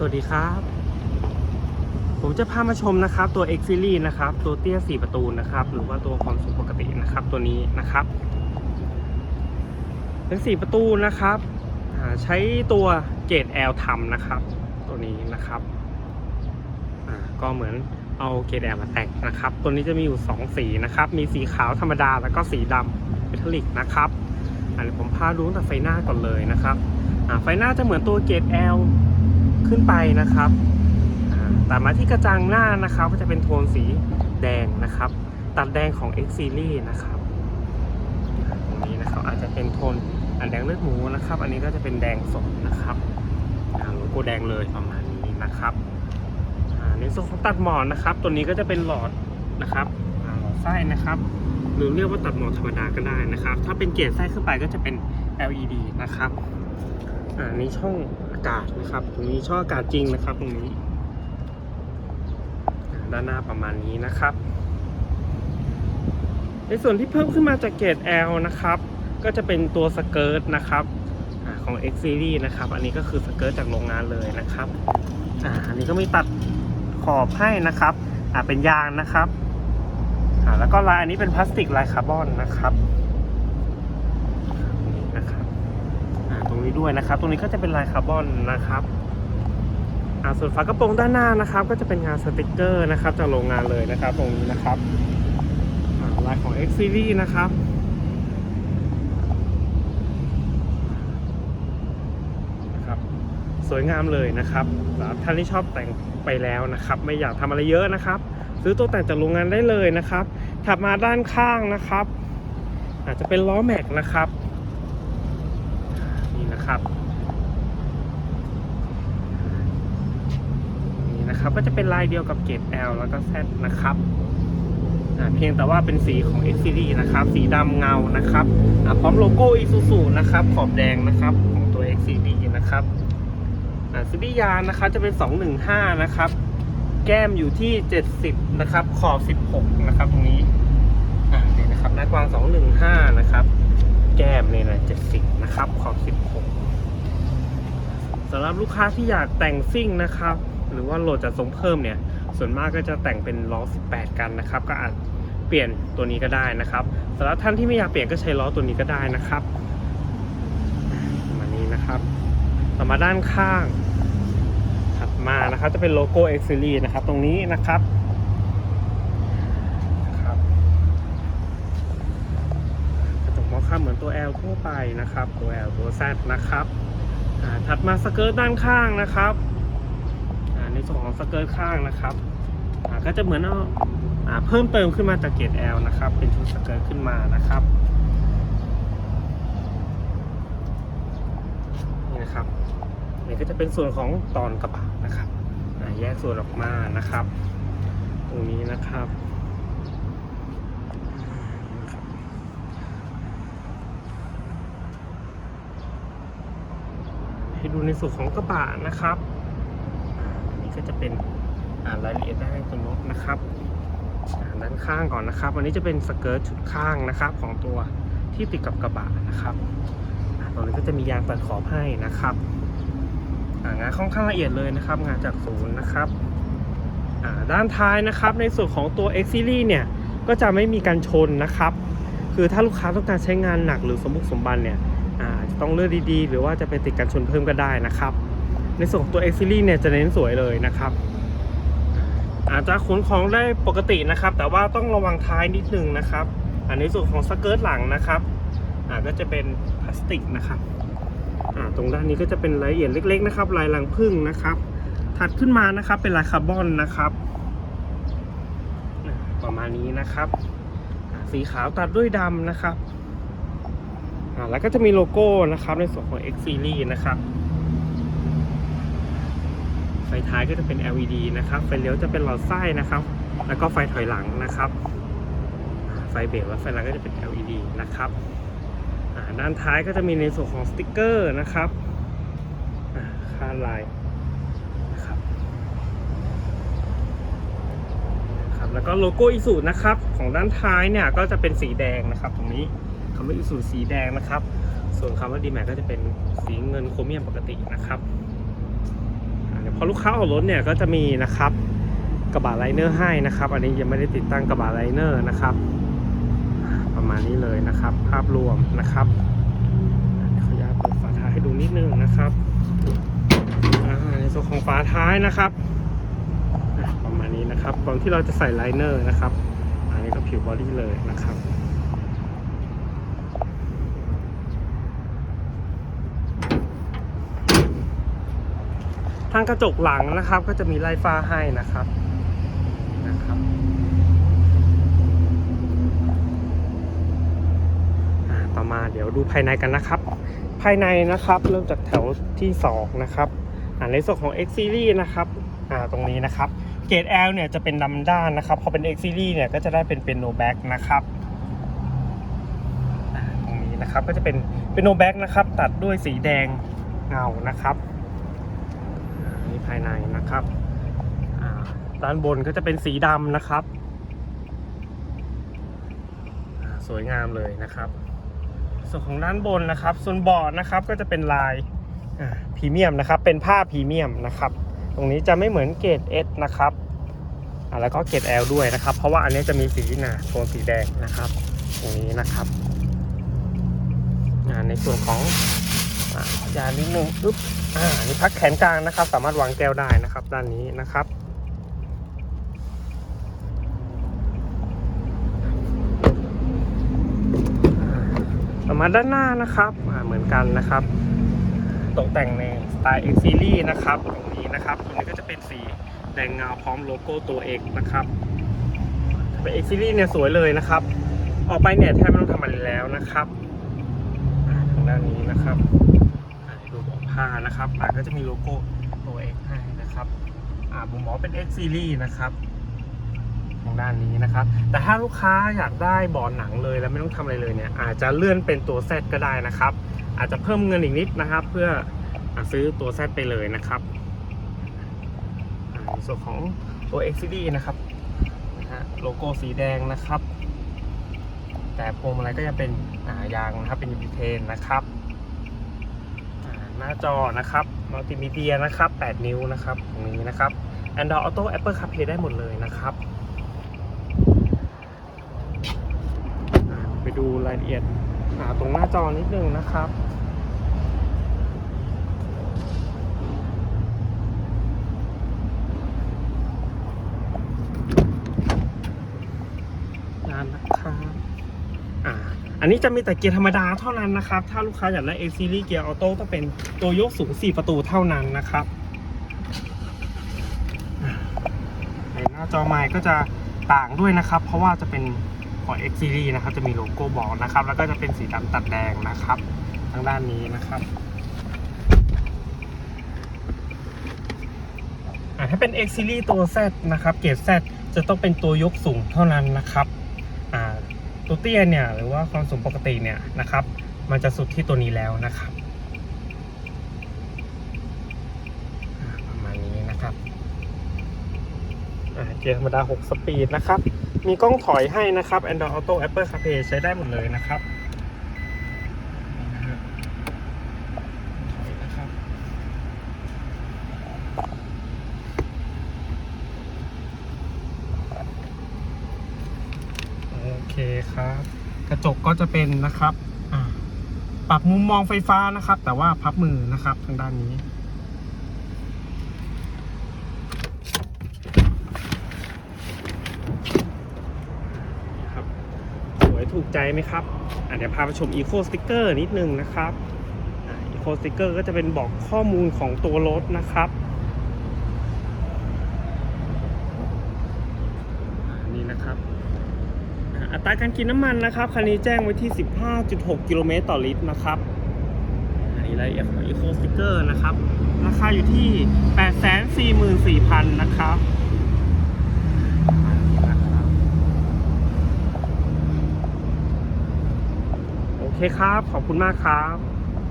สวัสดีครับ ผมจะพามาชมนะครับตัว X Series นะครับ ตัวเตี้ย 4 ประตูนะครับ หรือว่าตัวความสูงปกตินะครับ ตัวนี้นะครับเป็น4ประตูนะครับใช้ตัวเกรด L ทำนะครับ ตัวนี้นะครับก็เหมือนเอาเกรด L มาแต่งนะครับ ตัวนี้จะมีอยู่ 2 สีนะครับ มีสีขาวธรรมดาแล้วก็สีดำเมทัลลิกนะครับอันนี้ผมพาดูตั้งแต่ไฟหน้าก่อนเลยนะครับไฟหน้าจะเหมือนตัวเกรด L ขึ้นไปนะครับอ่าแต่มาที่กระจังหน้านะครับ ก็จะเป็นโทนสีแดงนะครับ ตัดแดงของ X Series นะครับตรงนี้นะครับอาจจะเป็นโทนอันแดงเลือดหมูนะครับ อันนี้ก็จะเป็นแดงสดนะครับโลโก้แดงเลยประมาณนี้นะครับอ่าในส่วนของตัดหมอนนะครับ ตัวนี้ก็จะเป็นหลอดนะครับหลอดไส้นะครับ หรือเรียกว่าตัดหมอนธรรมดาก็ได้นะครับ ถ้าเป็นเกรดไส้ขึ้นไปก็จะเป็น LED นะครับอ่านี่ช่องากาศนะครับ ตรงนี้ช่องอากาศจริงนะครับ ตรงนี้ ด้านหน้าประมาณนี้นะครับ ในส่วนที่เพิ่มขึ้นมาจากเกรด L นะครับ ก็จะเป็นตัวสเกิร์ตนะครับอของ X Series นะครับ อันนี้ก็คือสเกิร์ตจากโรงงานเลยนะครับอ่าอันนี้ก็มีตัดขอบให้นะครับอ่าเป็นยางนะครับอ่าแล้วก็ลายอันนี้เป็นพลาสติกลายคาร์บอนนะครับนี่นะครับ อ่าต รงนี้ด้วยนะครับ ตรงนี้ก็จะเป็นลายคาร์บอนนะครับอ่าส่วนฝากระโปรงด้านหน้านะครับ ก็จะเป็นงานสติกเกอร์นะครับจากโรงงานเลยนะครับ ตรงนี้นะครับลายของ X Series นะครับนะครับสวยงามเลยนะครับสำหรับท่านที่ชอบแต่งไปแล้วนะครับ ไม่อยากทำอะไรเยอะนะครับ ซื้อตัวแต่งจากโรงงานได้เลยนะครับ ถัดมาด้านข้างนะครับ อาจจะเป็นล้อแม็กนะครับ นี่นะครับนี่นะครับก็จะเป็นลายเดียวกับเกรด L แล้วก็ Z นะครับเพียงแต่ว่าเป็นสีของ X Series นะครับ สีดำเงานะครับพร้อมโลโก้ Isuzu นะครับ ขอบแดงนะครับของตัว X Series นะครับซีรีส์ยานะครับจะเป็น 215 นะครับ แก้มอยู่ที่ 70 นะครับ ขอบ 16 นะครับ ตรงนี้นี่นะครับหน้ากว้าง 215 นะครับ แก้มเนี่ยนะ70 นะครับ ขอบ 16สำห รับลูกค้าที่อยากแต่งซิ่งนะครับ หรือว่าโหลดจัดทรงเพิ่มเนี่ย ส่วนมากก็จะแต่งเป็นล้อ 18 กันนะครับ ก็อาจเปลี่ยนตัวนี้ก็ได้นะครับสำหรับท่านที่ไม่อยากเปลี่ยนก็ใช้ล้อตัวนี้ก็ได้นะครับมานี้นะครับต่อมาด้านข้างถัดมานะครับจะเป็นโลโก้ X Series นะครับ ตรงนี้นะครับนะครับกระจกมองข้ามเหมือนตัว L ทั่วไปนะครับ ตัว L ตัว Z นะครับ ถัดมาสเกิร์ตด้านข้างนะครับในส่วนของสเกิร์ตข้างนะครับก็จะเหมือนเอาเพิ่มเติมขึ้นมาจากเกรด L นะครับ เป็นชุดสเกิร์ตขึ้นมานะครับนี่นะครับนี่ก็จะเป็นส่วนของตอนกระบะนะครับแยกส่วนออกมานะครับ ตรงนี้นะครับ ดูในส่วนของกระบะนะครับอันนี้ก็จะเป็นรายละเอียดด้านตัวรถนะครับด้านข้างก่อนนะครับ อันนี้จะเป็นสเกิร์ตชุดข้างนะครับ ของตัวที่ติดกับกระบะนะครับตรงนี้ก็จะมียางตัดขอบให้นะครับงานค่อนข้างละเอียดเลยนะครับ งานจากศูนย์นะครับด้านท้ายนะครับ ในส่วนของตัว X Series เนี่ยก็จะไม่มีการชนนะครับ คือถ้าลูกค้าต้องการใช้งานหนักหรือสมบุกสมบันเนี่ย จจะต้องเลือกดีๆ หรือว่าจะไปติดกันชนเพิ่มก็ได้นะครับ ในส่วนของตัว X Series เนี่ยจะเน้นสวยเลยนะครับ อาจจะขนของได้ปกตินะครับ แต่ว่าต้องระวังท้ายนิดนึงนะครับอันในส่วนของสเกิร์ตหลังนะครับอาก็จะเป็นพลาสติกนะครับตรงด้านนี้ก็จะเป็นรายละเอียดเล็ก ๆ นะครับ ลายหลังพึ่งนะครับ ถัดขึ้นมานะครับเป็นลายคาร์บอนนะครับประมาณนี้นะครับ สีขาวตัดด้วยดำนะครับ อ่าแล้วก็จะมีโลโก้นะครับในส่วนของ X Series นะครับไฟท้ายก็จะเป็น LED นะครับ ไฟเลี้ยวจะเป็นหลอดไส้นะครับ แล้วก็ไฟถอยหลังนะครับ ไฟเบรกและไฟหลังก็จะเป็น LED นะครับด้านท้ายก็จะมีในส่วนของสติกเกอร์นะครับอ่าค่าลายนะครับครับ แล้วก็โลโก้อิสุนะครับ ของด้านท้ายเนี่ยก็จะเป็นสีแดงนะครับตรงนี้ คำว่าอิสุสีแดงนะครับ ส่วนคำว่าดีแม็ก็จะเป็นสีเงินโครเมียมปกตินะครับอ่าเดี๋ยพอลูกค้าออกรถเนี่ยก็จะมีนะครับกระบะไลเนอร์ให้นะครับ อันนี้ยังไม่ได้ติดตั้งกระบะไลเนอร์นะครับ ประมาณนี้เลยนะครับ ภาพรวมนะครับขออนุญาตเปิดฝาท้ายให้ดูนิดนึงนะครับในส่วนของฝาท้ายนะครับประมาณนี้นะครับก่อนที่เราจะใส่ไลเนอร์นะครับ อันนี้ก็ผิวบอดี้เลยนะครับ ทางกระจกหลังนะครับ ก็จะมีไล่ฟ้าให้นะครับนะครับอ่าต่อมาเดี๋ยวดูภายในกันนะครับ ภายในนะครับเริ่มจากแถวที่ 2 นะครับในส่วนของ X Series นะครับอ่าตรงนี้นะครับเกรด L เนี่ยจะเป็นดำด้านนะครับพอเป็น X Series เนี่ยก็จะได้เป็นเป็นโนแบ็กนะครับอ่าตรงนี้นะครับก็จะเป็นเป็นโนแบ็กนะครับ ตัดด้วยสีแดงเงานะครับ ภายในนะครับด้านบนก็จะเป็นสีดำนะครับ สวยงามเลยนะครับ ส่วนของด้านบนนะครับ ส่วนเบาะนะครับก็จะเป็นลายพรีเมียมนะครับ เป็นผ้าพรีเมียมนะครับ ตรงนี้จะไม่เหมือนเกรด S นะครับแล้วก็เกรด L ด้วยนะครับ เพราะว่าอันนี้จะมีสีหนาโทนสีแดงนะครับ ตรงนี้นะครับในส่วนของ อ่ายานนิดนึงปึ๊บอ่านี่พักแขนกลางนะครับ สามารถวางแก้วได้นะครับ ด้านนี้นะครับอ่าต่อมาด้านหน้านะครับอ่าเหมือนกันนะครับ ตกแต่งในสไตล์ X Series นะครับตรงนี้นะครับตรงนี้ก็จะเป็นสีแดงเงาพร้อมโลโก้ตัว X นะครับถ้าเป็น X Series เนี่ยสวยเลยนะครับ ออกไปเนี่ยแทบไม่ต้องทำอะไรแล้วนะครับ ทางด้านนี้นะครับ 5นะครับมันก็จะมีโลโก้ตัว X ให้นะครับอ่าผมบอเป็น X Series นะครับตรงด้านนี้นะครับ แต่ถ้าลูกค้าอยากได้บอร์ดหนังเลยแล้วไม่ต้องทำอะไรเลยเนี่ยอาจจะเลื่อนเป็นตัว Z ก็ได้นะครับ อาจจะเพิ่มเงินอีกนิดนะครับ เพื่อซื้อตัว Z ไปเลยนะครับส่วนของตัว X Series นะครับโลโก้สีแดงนะครับ แต่พวงมาลัยก็จะเป็นยางนะครับเป็นยูนิเทนนะครับ หน้าจอนะครับมัลติมีเดียนะครับ 8 นิ้วนะครับตรงนี้นะครับ Android Auto Apple CarPlay ได้หมดเลยนะครับ ไปดูรายละเอียดอ่าตรงหน้าจอนิดนึงนะครับ นานนะครับ อันนี้จะมีแต่เกียร์ธรรมดาเท่านั้นนะครับ ถ้าลูกค้าอยากได้ A Series เกียร์ออโต้ต้องเป็นตัวยกสูง 4 ประตูเท่านั้นนะครับในหน้าจอไมค์ก็จะต่างด้วยนะครับ เพราะว่าจะเป็นของ X Series นะครับ จะมีโลโก้บอกนะครับ แล้วก็จะเป็นสีดำตัดแดงนะครับ ทางด้านนี้นะครับอ่าถ้าเป็น X Series ตัว Z นะครับ เกรด Z จะต้องเป็นตัวยกสูงเท่านั้นนะครับ ตัวเตี้ยเนี่ยหรือว่าความสูงปกติเนี่ยนะครับ มันจะสุดที่ตัวนี้แล้วนะครับประมาณนี้นะครับเกียร์ธรรมดา 6 สปีดนะครับ มีกล้องถอยให้นะครับ Android Auto Apple CarPlay ใช้ได้หมดเลยนะครับนี่นะฮะถอยนะครับ โอเครับ กระจกก็จะเป็นนะครับปรับมุมมองไฟฟ้านะครับ แต่ว่าพับมือนะครับทางด้านนี้ ครับ สวยถูกใจไหมครับอะเดี๋ยวพาไปชม Eco Sticker นิดนึงนะครับอ่า Eco Sticker ก็จะเป็นบอกข้อมูลของตัวรถนะครับอ่านี่นะครับ อั ตราการกินน้ำมันนะครับ คันนี้แจ้งไว้ที่ 15.6 กิโลเมตรต่อลิตรนะครับอันนี้รายละเอียดของ Eco Sticker นะครับ ราคาอยู่ที่ 844,000 นะครับโอเคครับ ขอบคุณมากครับ